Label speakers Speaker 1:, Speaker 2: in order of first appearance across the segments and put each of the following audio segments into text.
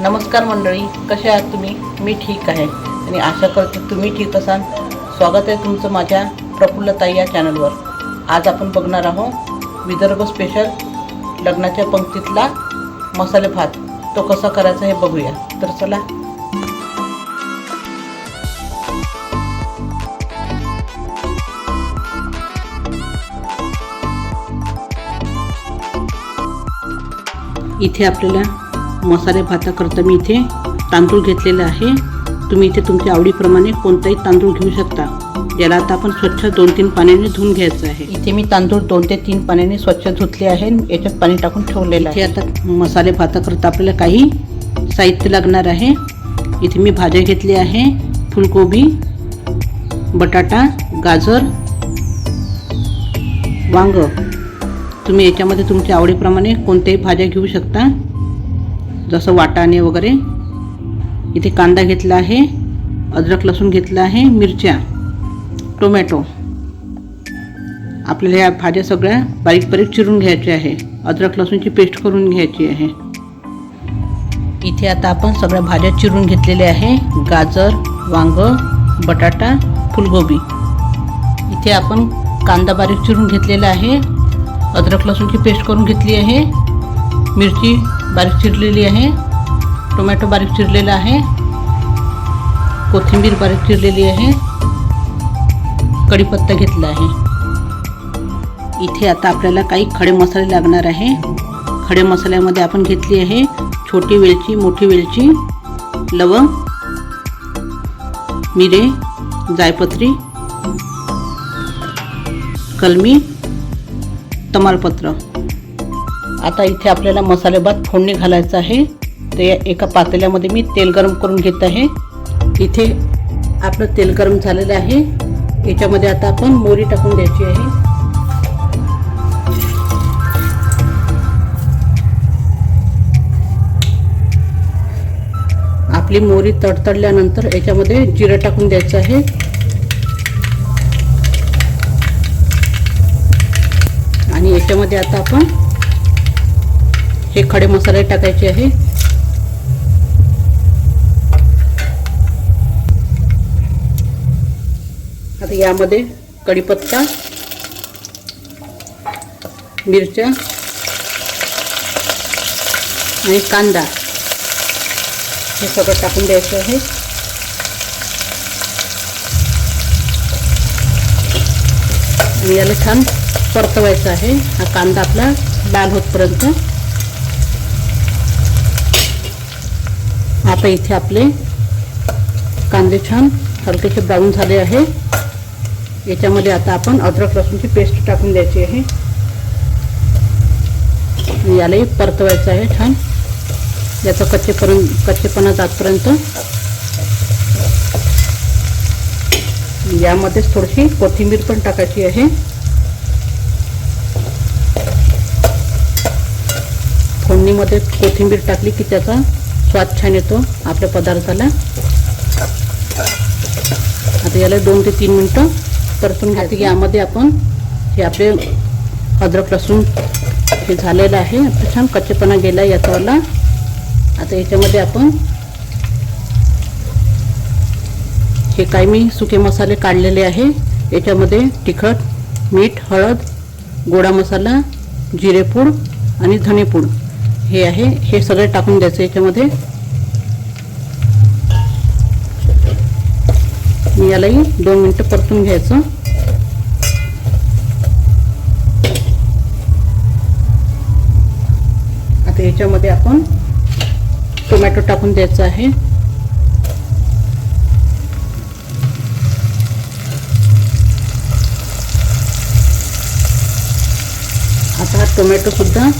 Speaker 1: नमस्कार मंडळी कसे आहात तुम्ही? मी ठीक आहे. आणि आशा करते तुम्ही ठीक असाल. स्वागत आहे तुमचं माझ्या प्रफुल्लताई या चॅनलवर. आज आपण बघणार आहोत विदर्भ स्पेशल लग्नाच्या पंक्तीतला मसाले भात. तो कसा करायचा हे बघूया. तर चला. इथे आपल्याला मसाले भाताकरता मी इथे तांदूळ घेतलेला आहे. तुम्ही इथे तुमच्या आवडीप्रमाणे कोणताही तांदूळ घेऊ शकता. याला आता आपण स्वच्छ दोन तीन पाण्याने धुवून घ्यायचं आहे. इथे मी तांदूळ दोन ते तीन पाण्याने स्वच्छ धुतले आहे. याच्यात पाणी टाकून ठेवलेलं आहे. आता मसाले भाताकरता आपल्याला काही साहित्य लागणार आहे. इथे मी भाज्या घेतली आहे. फुलकोबी बटाटा गाजर वांग. तुम्ही याच्यामध्ये तुमच्या आवडीप्रमाणे कोणत्याही भाज्या घेऊ शकता. जसं वाटाणे वगैरे इथे कांदा घेतला आहे अद्रक लसूण घेतला आहे मिरच्या टोमॅटो. आपल्याला या भाज्या सगळ्या बारीक बारीक चिरून घ्यायच्या आहे. अद्रक लसूणची पेस्ट करून घ्यायची आहे. इथे आता आपण सगळ्या भाज्या चिरून घेतलेल्या आहे. गाजर वांग बटाटा फुलगोबी. इथे आपण कांदा बारीक चिरून घेतलेला आहे. अद्रक लसूणची पेस्ट करून घेतली आहे. मिरची बारीक चिरलेली आहे. टोमॅटो बारीक चिरलेला आहे. कोथिंबीर बारीक चिरलेली आहे. कढीपत्ता घेतला आहे. इथे आता आपल्याला काही खडे मसाले लागणार आहे. खडे मसाल्यामध्ये आपण घेतली आहे छोटी वेलची मोठी वेलची लवंग मिरे जायपत्री कलमी तमालपत्र. आता इथे आपल्याला मसालेभात फोडणी घालायचं आहे. ते एका पातेल्यामध्ये मी तेल गरम करून घेत आहे. इथे आपलं तेल गरम झालेलं आहे. याच्यामध्ये आता आपण मोरी टाकून द्यायची आहे. आपली मोरी तडतडल्यानंतर याच्यामध्ये जिरं टाकून द्यायचं आहे. आणि याच्यामध्ये आता आपण हे खडे मसाले टाकायचे आहे. आता यामध्ये कढीपत्ता मिरच्या आणि कांदा हे सगळं टाकून द्यायचं आहे. आणि याला छान परतवायचं आहे. हा कांदा आपला लाल होतपर्यंत. आता इथे आपले कांदे छान हलकेसे ब्राऊन झाले आहे. याच्यामध्ये आता आपण अद्रक लसूणची पेस्ट टाकून द्यायची आहे. यालाही परतवायचं आहे छान. याचा कच्चेपर्यंत कच्चेपणा जातपर्यंत. यामध्येच थोडीशी कोथिंबीर पण टाकायची आहे. फोडणीमध्ये कोथिंबीर टाकली की त्याचा स्वाद छान येतो आपल्या पदार्थाला. आता याला दोन ते तीन मिनटं परतून घ्यायचं. यामध्ये आपण हे आपले अद्रक लसूण हे झालेलं आहे. छान कच्चेपणा गेला याचावाला आता याच्यामध्ये आपण हे काही मी सुके मसाले काढलेले आहे. याच्यामध्ये तिखट मीठ हळद गोडा मसाला जिरेपूड आणि धनेपूड. हे आहे. हे सगळे टाकून द्यायचं याच्यामध्ये. मी यालाही दोन मिनटं परतून घ्यायचं. आता याच्यामध्ये आपण टोमॅटो टाकून द्यायचं आहे. आता हा टोमॅटो सुद्धा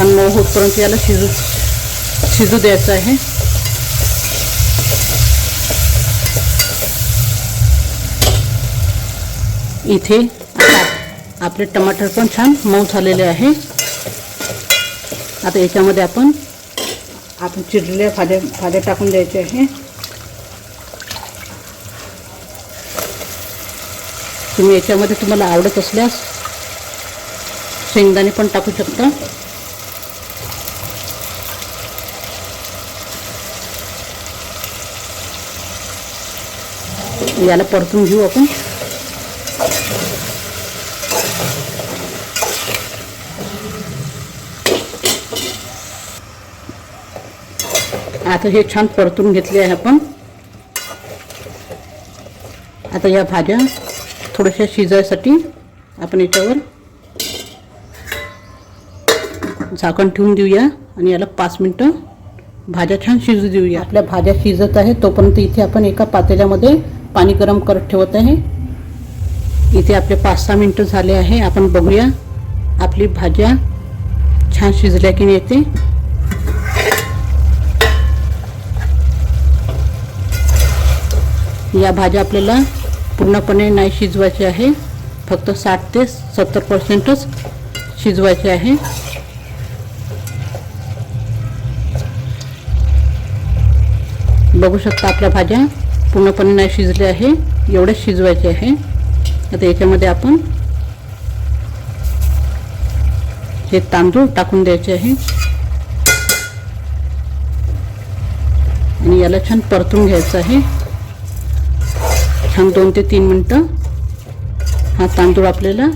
Speaker 1: छान मऊ होतपर्यंत याला शिजू शिजू द्यायचं आहे. इथे आपले टमाटर पण छान मऊ झालेले आहे. आता याच्यामध्ये आपण आपण चिरलेल्या भाज्या भाज्या टाकून द्यायचे आहे. तुम्ही याच्यामध्ये तुम्हाला आवडत असल्यास शेंगदाणे पण टाकू शकता. याला परतून घेऊ आपण. आता हे छान परतून घेतले आहे आपण. आता या भाज्या थोड्याशा शिजायसाठी आपण याच्यावर झाकण ठेवून देऊया आणि याला पाच मिनटं भाज्या छान शिजू देऊया. आपल्या भाज्या शिजत आहे तोपर्यंत इथे आपण एका पातेल्यामध्ये पाणी गरम करत ठेवत आहे. इथे आपले पाच सहा मिनटं झाले आहे. आपण बघूया. आपली भाज्या छान शिजल्या की नाही येते या भाज्या आपल्याला पूर्णपणे नाही शिजवायची आहे. फक्त साठ ते सत्तर पर्सेंटच शिजवायचे आहे. बघू शकता आपल्या भाज्या. पूर्णपणे नाही शिजले आहे एवढेच शिजवायचे आहे. आता याच्यामध्ये आपण हे तांदूळ टाकून द्यायचे आहे. आणि याला छान परतून घ्यायचं आहे. छान दोन ते तीन मिनटं हा तांदूळ आपल्याला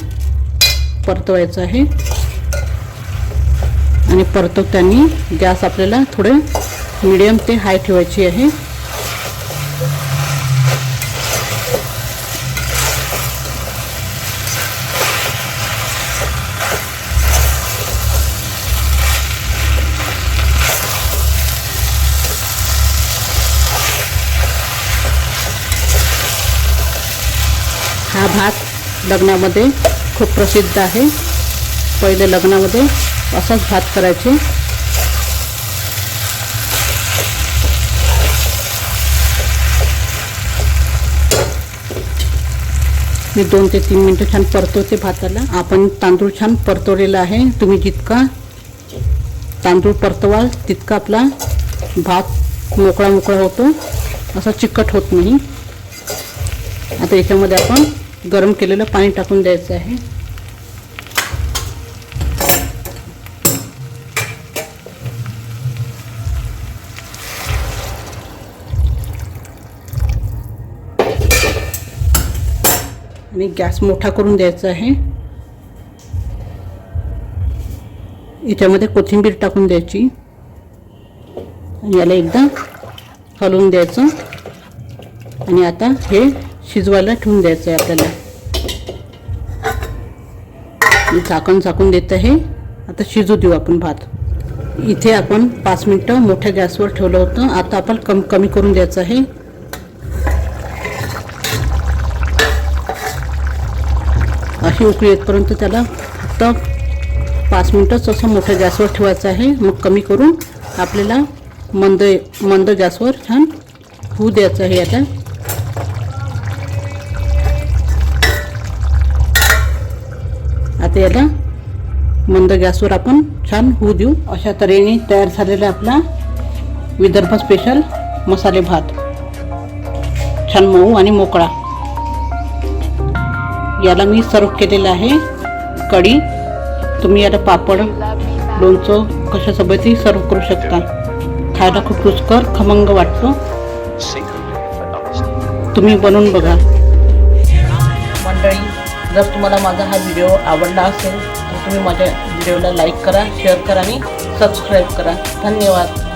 Speaker 1: परतवायचा आहे. आणि परतवताना गॅस आपल्याला थोडे मिडियम ते हाय ठेवायची आहे. हा भात लग्नामध्ये खूप प्रसिद्ध आहे. पहिले लग्नामध्ये असाच भात करायचे. मी दोन ते तीन मिनटं छान परतवते भाताला. आपण तांदूळ छान परतवलेला आहे. तुम्ही जितका तांदूळ परतवाल तितका आपला भात मोकळा मोकळा होतो. असा चिकट होत नाही. आता याच्यामध्ये आपण गरम केलेलं पाणी टाकून द्यायचं आहे. आणि गॅस मोठा करून द्यायचा आहे. याच्यामध्ये कोथिंबीर टाकून द्यायची. आणि याला एकदा हलवून द्यायचं. आणि आता हे शिजवायला ठेवून द्यायचं आहे आपल्याला. झाकण झाकून देत आहे. आता शिजू देऊ आपण भात. इथे आपण पाच मिनटं मोठ्या गॅसवर ठेवलं होतं. आता आपण कम कमी करून द्यायचं आहे. अशी उकळी येतपर्यंत त्याला फक्त पाच मिनटंच असं मोठ्या गॅसवर ठेवायचं आहे मग कमी करून आपल्याला मंद मंद गॅसवर छान होऊ द्यायचं आहे आता. आता. याला मंद गॅसवर आपण छान होऊ देऊ. अशा तऱ्हेने तयार झालेला आपला विदर्भ स्पेशल मसाले भात. छान मऊ आणि मोकळा. याला मी सर्व केलेलं आहे कढी. तुम्ही याला पापड लोणचं कशासोबतही सर्व करू शकता. खायला खूप रुचकर खमंग वाटतो. तुम्ही बनवून बघा. जर तुम्हाला माझा हा व्हिडिओ आवडला असेल तर तुम्ही माझ्या व्हिडिओला लाईक करा शेअर करा आणि सबस्क्राईब करा. धन्यवाद.